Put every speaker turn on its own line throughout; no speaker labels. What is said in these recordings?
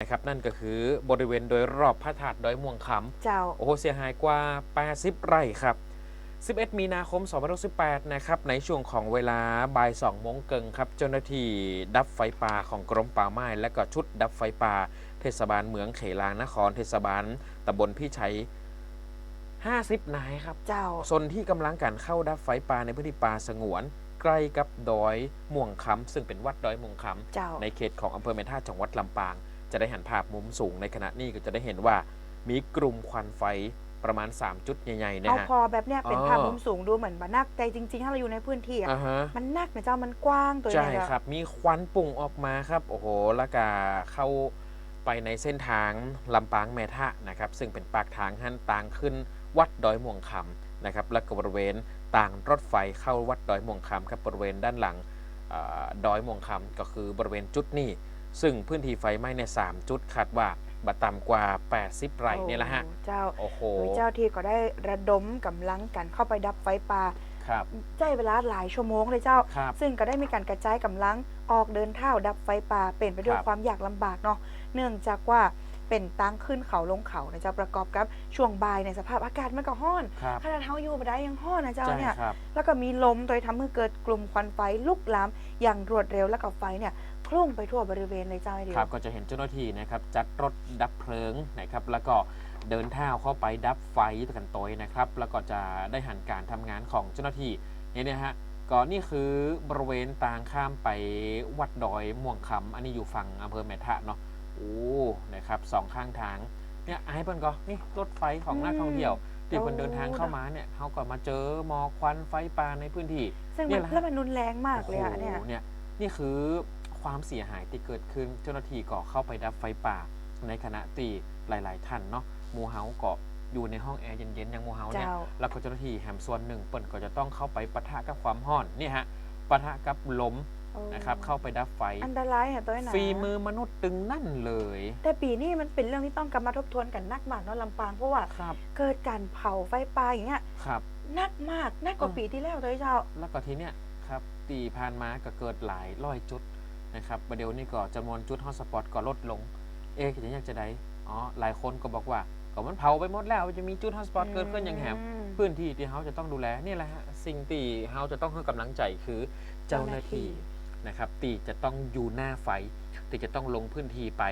นะครับนั่นก็คือบริเวณโดยรอบพระธาตุดอยม่วงคำ
เจ้า
โอ้โหเสียหายกว่า 80 ไร่ครับ 11 มีนาคม2018 นะครับในช่วงของเวลาบ่าย2โมงเกิงครับเจ้าหน้าที่ดับไฟป่าของกรมป่าไม้และก็ชุดดับไฟป่า เทศบาลเมืองเขลางนครเทศบาลตำบลพี่ชัย50 นายครับ
เจ้า
ส่วนที่กำลังการเข้าดับไฟป่าในพื้นที่ป่าสงวนใกล้กับดอยม่วงคำซึ่งเป็นวัดดอยม่วงคำ
เจ้า
ในเขตของอำเภอแม่ท่าจังหวัดลำปาง จะได้เห็นภาพมุมสูงในขณะนี้ก็จะได้เห็นว่ามีกลุ่มควันไฟประมาณ 3 จุดใหญ่ๆเนี่ย
เอา
ฮะ
พอแบบเนี้ยเป็น
อ๋อ
ภาพมุมสูงดูเหมือนบานักแต่จริงๆ ถ้าเราอยู่ในพื้นที่อะ
อ่าฮะ
มันนักนะเจ้ามันกว้างตัว
ใช่
เนี่ย
ครับ มีควันปุ่งออกมาครับ โอ้โห แล้วก็เข้าไปในเส้นทางลำปางแม่ทะนะครับ ซึ่งเป็นปากทางหันต่างขึ้นวัดดอยม่วงคำนะครับ และก็บริเวณต่างรถไฟเข้าวัดดอยม่วงคำครับ บริเวณด้านหลังเออดอยม่วงคำก็คือบริเวณจุดนี้ ซึ่งพื้นที่ไฟไหม้ในยสามจุดคาดว่าบัต่ำกว่า 80 ไร่เนี่ยแหละฮะ
โอ้เจ้า
โอ้โห
โดยเจ้าที่ก็ได้ระดมกำลังกันเข้าไปดับไฟป่า
ครับ
ใช้เวลาหลายชั่วโมงเลยเจ้า
ครับ
ซึ่งก็ได้มีการกระจายกำลังออกเดินเท้าดับไฟป่าเป็นไปด้วย
ครับ
ความยากลำบากเนาะ เนื่องจากว่าเป็นตั้งขึ้นเขาลงเขานะเจ้าประกอบกับช่วงบ่ายในสภาพอากาศมันก็ห้อน
ครับ
ขนาดเท้าอยู่มาได้ยังห้อนนะเจ้า
ใช่
เนี่ย
ครับ
แล้วก็มีลมโดยทำให้เกิดกลุ่มควันไฟลุกลามอย่างรวดเร็วแล้วก็ไฟเนี่ย คลุ้งไปทั่วบริเวณเลยเจ้าไอเดีย
ครับก็จะเห็นเจ้าหน้าที่นะครับจัดรถดับเพลิงนะครับแล้วก็เดินเท้าเข้าไปดับไฟกันโตยนะครับแล้วก็จะได้หันการทำงานของเจ้าหน้าที่เนี่ยนะฮะก็นี่คือบริเวณทางข้ามไปวัดดอยม่วงคำอันนี้อยู่ฝั่งอำเภอแม่ทะเนาะโอ้นะครับสองข้างทางเนี่ยไอ้เปิ้ลก็นี่รถไฟของนักท่องเที่ยวที่เพิ่นเดินทางเข้ามาเนี่ยเขาก็มาเจอหมอกควันไฟป่าในพื้นที่
ซึ่ง
เนี่
มัน
ยแหละ
แล้วมันรุนแรงมากเลยอะ
โอ้โห
เนี่ย
เนี่ยนี่คือ ความเสียหายที่เกิดขึ้น เจ้าหน้าที่ก็เข้าไปดับไฟป่า ในขณะที่หลาย ๆ ท่านเนาะหมูเฮาก็อยู่ในห้องแอร์เย็นๆอย่างหมูเฮาเนี่ย
เจ้า
แล้วก็เจ้าหน้าที่แฮมส่วนหนึ่งเปิ่นก็จะต้องเข้าไปปะทะกับความร้อนนี่ฮะปะทะกับลมนะครับเข้าไปดับไฟ
อันตรายอะตัวไหน
ฝีมือมนุษย์ตึงนั่นเลย
แต่ปีนี้มันเป็นเรื่องที่ต้องกลับมาทบทวนกันนักมากเนาะลำปางเพราะว่า
ครับ
เกิดการเผาไฟป่าอย่างเงี้ย
ครับ
นักมากนักกว่า
อืม
ปีที่แล้วเลยเจ้า
แล้วก็ทีเนี้ยครับปีผ่านมาก็เกิดหลายร้อยจุด นะครับประเดี๋ยวนี้ก็จำนวนจุดฮอตสปอตก็ลดลง เอ๊ะจะอยากจะได้อ๋อหลายคนก็บอกว่าก็มันเผาไปหมดแล้วจะมีจุดฮอตสปอตเกิดขึ้นอย่างแหม
อืม
พื้นที่ที่เขาจะต้องดูแลนี่แหละฮะสิ่งที่เขาจะต้องให้กำลังใจคือเจ้าหน้าที่นะครับตีจะต้องอยู่หน้าไฟตีจะต้องลงพื้นที่ไป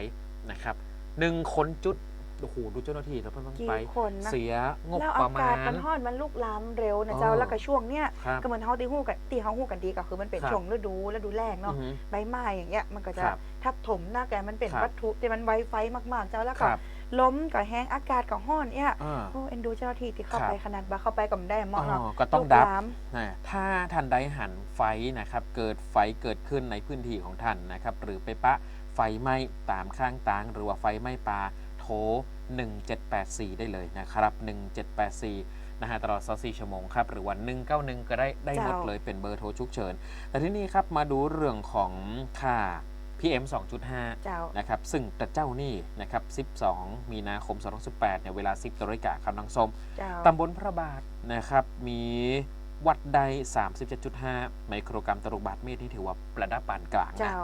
นะครับหนึ่งคนจุด โอ้โหดูเจ้าหน้าที่แล้วเพิ่ง
กี่
ไป
คนนะ
เสียงบ
แล้ว
ป
อา
ระมากา
ศ
ณ
มันฮอดมันลุกลามเร็วนะเจ้า
เออ
แล้วก็ช่วงเนี้ย
ครับ
ก็เหมือนเฮาตีหู้กันตีเฮาหู้กันดีก็คือมันเป็น
ครับ
ช่วงฤดูฤดูแล้ง
อื
เนาะ
อฮึ
ใบไม้อย่างเงี้ยมันก็จะ
ครับ
ทับถมหน้าแกมันเป็น
ครับ
วัตถุที่มันไวไฟมากๆเจ้าแล้ว
ค
ก็
รับ
ล้มก็แห้งอากาศก็ห้อนเนี่ย
อ่า
โอ้เอ็นดูเจ้าหน้าที่ที่เข้า
ครับ
ไปขนาดว่าเข้าไปกับได้เหมาะเนาะ
อ๋อก็ต้อง
ลุก
ดับ
ลาม
นะถ้าท่านใดหันไฟนะครับ เกิดไฟเกิดขึ้นในพื้นที่ของท่านนะครับ หรือไปปะไฟไหม้ตามข้างตางหรือว่าไฟไหม้ปลาโทร 1784 ได้เลยนะครับ 1784 นะฮะตลอด 24 ชั่วโมงครับ หรือว่า 191 ก็ได้ได้หมด
เจ้า
เลยเป็นเบอร์โทรฉุกเฉิน แต่ที่นี่ครับมาดูเรื่องของค่า PM 2.5
เจ้า
นะครับ ซึ่งแต่เจ้านี่นะครับ 12 มีนาคม 2018เนี่ยเวลา 10นาฬิกาครับน้องส้ม
เจ้า
ตำบลพระบาทนะครับ มีวัดใด 37.5 ไมโครกรัมต่อลูกบาศก์เมตรที่ถือว่าระดับปานกลางนะ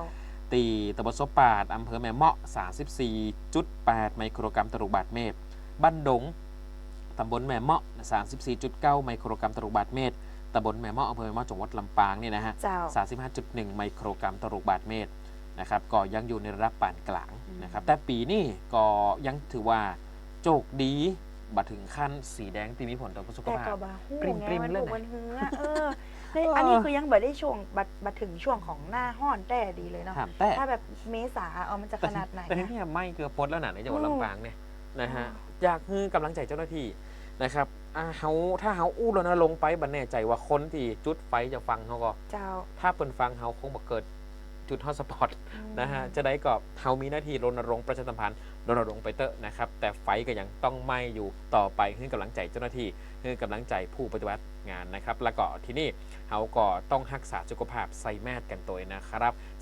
เจ้า
ตีตำบลสบปาดอำเภอแม่เมาะ 34.8 ไมโครกรัมต่อลูกบาศก์เมตร บ้านดงตำบลแม่เมาะ 34.9 ไมโครกรัมต่อลูกบาศก์เมตรตำบลแม่เมาะอำเภอแม่เมาะจังหวัดลำปางเนี่ยนะฮะ
เจ้า
35.1 ไมโครกรัมต่อลูกบาศก์เมตรนะครับก็ยังอยู่ในระดับปานกลาง
อืม
นะครับแต่ปีนี้ก็ยังถือว่าโจกดีบัถึงขั้นสีแดงที่มีผลต่อสุข
แต่
ภา
ก็
พ
บาหู้
ปริ้ม
ไง
ปริ้ม
มัน
เลย
ถูก
นะ
มันเหือเออใน
เอออั
อันนี้คือยังบ่ได้ช่วงบัดบัดถึงช่วงของหน้าห้อนแต่ดีเลยเนาะ
ถามแต่
ถ้าแบบเมษาเอามันจะขนาดไหน
แต่ที่
นะ
นี่ไม่เกือบปลดแล้วนะในจังหวัด
อืม
ลำปางเนี่ยนะฮะ
อ๋
อยากคือกำลังใจเจ้าหน้าที่นะครับอ่าเฮาถ้าเฮาอู้แล้วนะลงไปบันแน่ใจว่าคนที่จุดไฟจะฟังเขาก็
เจ้า
ถ้าเปินฟังเฮาคงบอกเกิด จุดฮอตสปอต
อืม
นะฮะจะได้ก็เฮามีหน้าที่รณรงค์ประชาสัมพันธ์รณรงค์ไปเตอะนะครับ แต่ไฟก็ยังต้องไหม้อยู่ต่อไปให้กำลังใจเจ้าหน้าที่ให้กำลังใจผู้ปฏิบัติงานนะครับ แล้วก็ที่นี่เฮาก็ต้องรักษาสุขภาพใส่แมสกันตัวนะครับ